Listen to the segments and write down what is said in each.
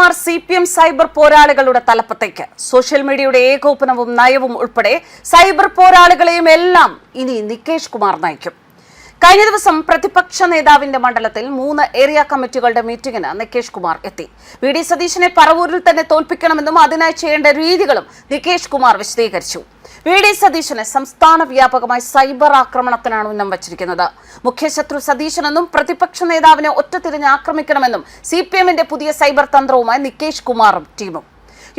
Kumar C P M cyber പോരാളികളുടെ തലപ്പത്തേക്ക്. Social മീഡിയയുടെ ഏകോപനവും നയവും ഉൾപ്പെടെ സൈബർ പോരാളികളെയും എല്ലാം ഇനി നികേഷ് കുമാർ നയിക്കും. കഴിഞ്ഞ ദിവസം പ്രതിപക്ഷ നേതാവിന്റെ മണ്ഡലത്തിൽ മൂന്ന് ഏരിയ കമ്മിറ്റികളുടെ മീറ്റിംഗിന് നികേഷ് കുമാർ എത്തി. വി ഡി സതീശനെ പറവൂരിൽ തന്നെ തോൽപ്പിക്കണമെന്നും അതിനായി ചെയ്യേണ്ട രീതികളും നികേഷ് കുമാർ വിശദീകരിച്ചു. വി ഡി സതീശനെ സംസ്ഥാന വ്യാപകമായി സൈബർ ആക്രമണത്തിനാണ് ഉന്നം വച്ചിരിക്കുന്നത്. മുഖ്യശത്രു സതീശനെന്നും പ്രതിപക്ഷ നേതാവിനെ ഒറ്റത്തിരിഞ്ഞ് ആക്രമിക്കണമെന്നും സി പി എമ്മിന്റെ പുതിയ സൈബർ തന്ത്രവുമായി നികേഷ് കുമാറും ടീമും.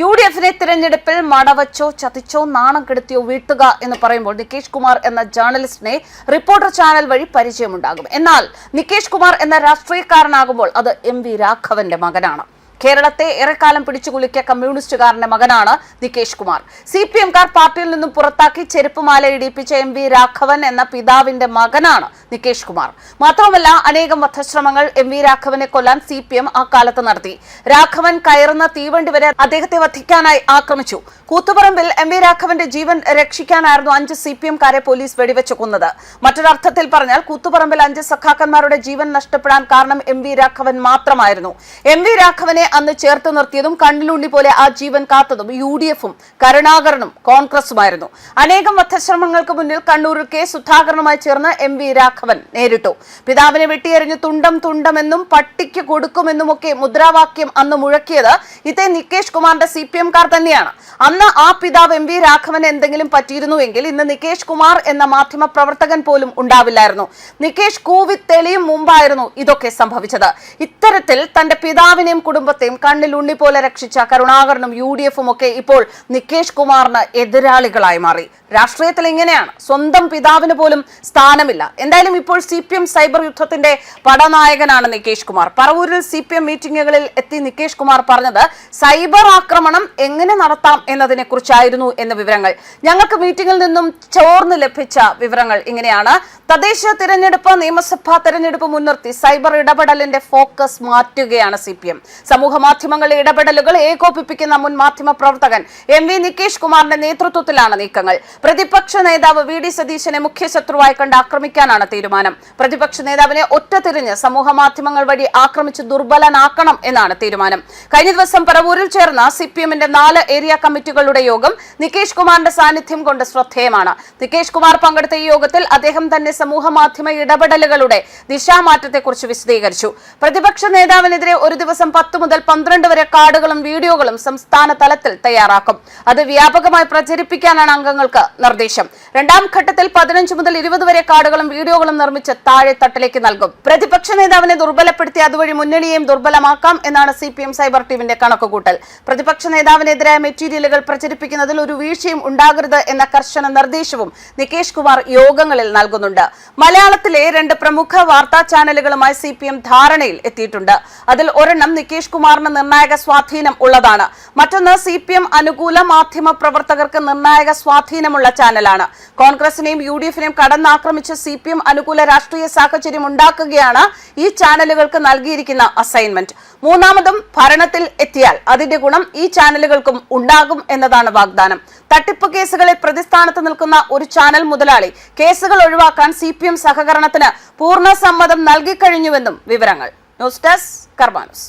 യു ഡി എഫിനെ തിരഞ്ഞെടുപ്പിൽ മടവച്ചോ ചതിച്ചോ നാണം കെടുത്തിയോ വീട്ടുക എന്ന് പറയുമ്പോൾ നികേഷ് കുമാർ എന്ന ജേർണലിസ്റ്റിനെ റിപ്പോർട്ടർ ചാനൽ വഴി പരിചയമുണ്ടാകും. എന്നാൽ നികേഷ് കുമാർ എന്ന രാഷ്ട്രീയക്കാരനാകുമ്പോൾ അത് എം വി രാഘവന്റെ മകനാണ്. കേരളത്തെ ഏറെക്കാലം പിടിച്ചുകുലുക്കിയ കമ്മ്യൂണിസ്റ്റുകാരന്റെ മകനാണ് നികേഷ് കുമാർ. സി പി എംകാർ പാർട്ടിയിൽ നിന്നും പുറത്താക്കി ചെരുപ്പുമാല ഇടിപ്പിച്ച എം വി രാഘവൻ എന്ന പിതാവിന്റെ മകനാണ് നികേഷ് കുമാർ. മാത്രമല്ല അനേകം വധശ്രമങ്ങൾ എം വി രാഘവനെ കൊല്ലാൻ സി പി എം അക്കാലത്ത് നടത്തി. രാഘവൻ കയറുന്ന തീവണ്ടി വരെ അദ്ദേഹത്തെ വധിക്കാനായി ആക്രമിച്ചു. കൂത്തുപറമ്പിൽ എം വി രാഘവന്റെ ജീവൻ രക്ഷിക്കാനായിരുന്നു അഞ്ച് സി പി പോലീസ് വെടിവെച്ച് കൊന്നത്. മറ്റൊരർത്ഥത്തിൽ പറഞ്ഞാൽ കൂത്തുപറമ്പിൽ അഞ്ച് സഖാക്കന്മാരുടെ ജീവൻ നഷ്ടപ്പെടാൻ കാരണം എം വി രാഘവൻ മാത്രമായിരുന്നു. എം വി രാഘവനെ അന്ന് ചേർത്ത് നിർത്തിയതും കണ്ണിലുണ്ണി പോലെ ആ ജീവൻ കാത്തതും യു ഡി എഫും കരുണാകരനും കോൺഗ്രസുമായിരുന്നു. അനേകം വധശ്രമങ്ങൾക്ക് മുന്നിൽ കണ്ണൂരിൽ കെ സുധാകരനുമായി ചേർന്ന് എം വി രാഘവൻ നേരിട്ടു. പിതാവിനെ വെട്ടിയെറിഞ്ഞ് തുണ്ടം തുണ്ടമെന്നും പട്ടിക്ക് കൊടുക്കുമെന്നുമൊക്കെ മുദ്രാവാക്യം അന്ന് മുഴക്കിയത് ഇതേ നികേഷ് കുമാറിന്റെ സി പി എംകാർ തന്നെയാണ്. അന്ന് ആ പിതാവ് എം വി രാഘവന് എന്തെങ്കിലും പറ്റിയിരുന്നുവെങ്കിൽ ഇന്ന് നികേഷ് കുമാർ എന്ന മാധ്യമ പ്രവർത്തകൻ പോലും ഉണ്ടാവില്ലായിരുന്നു. നികേഷ് കൂവി തെളിയും മുമ്പായിരുന്നു ഇതൊക്കെ സംഭവിച്ചത്. ഇത്തരത്തിൽ തന്റെ പിതാവിനെയും കുടുംബത്തെയും കണ്ണിൽ ഉണ്ണി പോലെ രക്ഷിച്ച കരുണാകരനും യു ഡി എഫും ഒക്കെ ഇപ്പോൾ നികേഷ് കുമാറിന് എതിരാളികളായി മാറി. രാഷ്ട്രീയത്തിൽ എങ്ങനെയാണ് സ്വന്തം പിതാവിന് പോലും സ്ഥാനമില്ല. എന്തായാലും ഇപ്പോൾ സി പി എം സൈബർ യുദ്ധത്തിന്റെ പടനായകനാണ് നികേഷ് കുമാർ. പറവൂരിൽ സി പി എം മീറ്റിംഗുകളിൽ എത്തി നികേഷ് കുമാർ പറഞ്ഞത് സൈബർ ആക്രമണം എങ്ങനെ നടത്താം എന്നതിനെ കുറിച്ചായിരുന്നു എന്ന വിവരങ്ങൾ. ഞങ്ങൾക്ക് മീറ്റിംഗിൽ നിന്നും ചോർന്ന് ലഭിച്ച വിവരങ്ങൾ ഇങ്ങനെയാണ്. തദ്ദേശ തിരഞ്ഞെടുപ്പ് നിയമസഭാ തിരഞ്ഞെടുപ്പ് മുൻനിർത്തി സൈബർ ഇടപെടലിന്റെ ഫോക്കസ് മാറ്റുകയാണ് സി പി എം സമൂഹ മാധ്യമങ്ങളിലെ ഇടപെടലുകൾ ഏകോപിപ്പിക്കുന്ന മുൻ മാധ്യമ പ്രവർത്തകൻ എം വി നികേഷ് കുമാറിന്റെ നേതൃത്വത്തിലാണ് നീക്കങ്ങൾ. പ്രതിപക്ഷ നേതാവ് വി ഡി സതീശനെ മുഖ്യശത്രുവായി കണ്ട് ആക്രമിക്കാനാണ് തീരുമാനം. പ്രതിപക്ഷ നേതാവിനെ ഒറ്റ തിരിഞ്ഞ് സമൂഹ മാധ്യമങ്ങൾ വഴി ആക്രമിച്ച് ദുർബലനാക്കണം എന്നാണ് തീരുമാനം. കഴിഞ്ഞ ദിവസം പറവൂരിൽ ചേർന്ന സി പി എമ്മിന്റെ നാല് ഏരിയ കമ്മിറ്റികളുടെ യോഗം നികേഷ് കുമാറിന്റെ സാന്നിധ്യം കൊണ്ട് ശ്രദ്ധേയമാണ്. നികേഷ് കുമാർ പങ്കെടുത്ത ഈ യോഗത്തിൽ അദ്ദേഹം തന്നെ സമൂഹ മാധ്യമ ഇടപെടലുകളുടെ ദിശാമാറ്റത്തെക്കുറിച്ച് വിശദീകരിച്ചു. പ്രതിപക്ഷ നേതാവിനെതിരെ ഒരു ദിവസം പത്ത് മുതൽ പന്ത്രണ്ട് വരെ കാർഡുകളും വീഡിയോകളും സംസ്ഥാന തലത്തിൽ തയ്യാറാക്കും. അത് വ്യാപകമായി പ്രചരിപ്പിക്കാനാണ് അംഗങ്ങൾക്ക് നിർദ്ദേശം. രണ്ടാം ഘട്ടത്തിൽ പതിനഞ്ച് മുതൽ ഇരുപത് വരെ കാർഡുകളും വീഡിയോകളും നിർമ്മിച്ച് താഴെ തട്ടിലേക്ക് നൽകും. പ്രതിപക്ഷ നേതാവിനെ ദുർബലപ്പെടുത്തി അതുവഴി മുന്നണിയെയും ദുർബലമാക്കാം എന്നാണ് സി സൈബർ ടീമിന്റെ കണക്കുകൂട്ടൽ. പ്രതിപക്ഷ നേതാവിനെതിരായ മെറ്റീരിയലുകൾ പ്രചരിപ്പിക്കുന്നതിൽ ഒരു വീഴ്ചയും ഉണ്ടാകരുത് എന്ന കർശന നിർദ്ദേശവും നികേഷ് കുമാർ യോഗങ്ങളിൽ നൽകുന്നുണ്ട്. മലയാളത്തിലെ രണ്ട് പ്രമുഖ വാർത്താ ചാനലുകളുമായി സി പി എം ധാരണയിൽ എത്തിയിട്ടുണ്ട്. അതിൽ ഒരെണ്ണം നികേഷ് കുമാറിന് നിർണായക സ്വാധീനം ഉള്ളതാണ്. മറ്റൊന്ന് സി പി എം അനുകൂല മാധ്യമ പ്രവർത്തകർക്ക് നിർണായക സ്വാധീനമുള്ള ചാനലാണ്. കോൺഗ്രസിനെയും യു ഡി എഫിനെയും കടന്നാക്രമിച്ച് സി പി എം അനുകൂല രാഷ്ട്രീയ സാഹചര്യം ഉണ്ടാക്കുകയാണ് ഈ ചാനലുകൾക്ക് നൽകിയിരിക്കുന്ന അസൈൻമെന്റ്. മൂന്നാമതും ഭരണത്തിൽ എത്തിയാൽ അതിന്റെ ഗുണം ഈ ചാനലുകൾക്കും ഉണ്ടാകും എന്നതാണ് വാഗ്ദാനം. തട്ടിപ്പ് കേസുകളിൽ പ്രതിസ്ഥാനത്ത് നിൽക്കുന്ന ഒരു ചാനൽ മുതലാളി കേസുകൾ ഒഴിവാക്കാൻ സി പി എം സഹകരണത്തിന് പൂർണ സമ്മതം നൽകിക്കഴിഞ്ഞുവെന്നും വിവരങ്ങൾ. ന്യൂസ് ഡെസ്ക് കർമാനുസ്.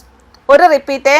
ഒരു റിപ്പീറ്റേ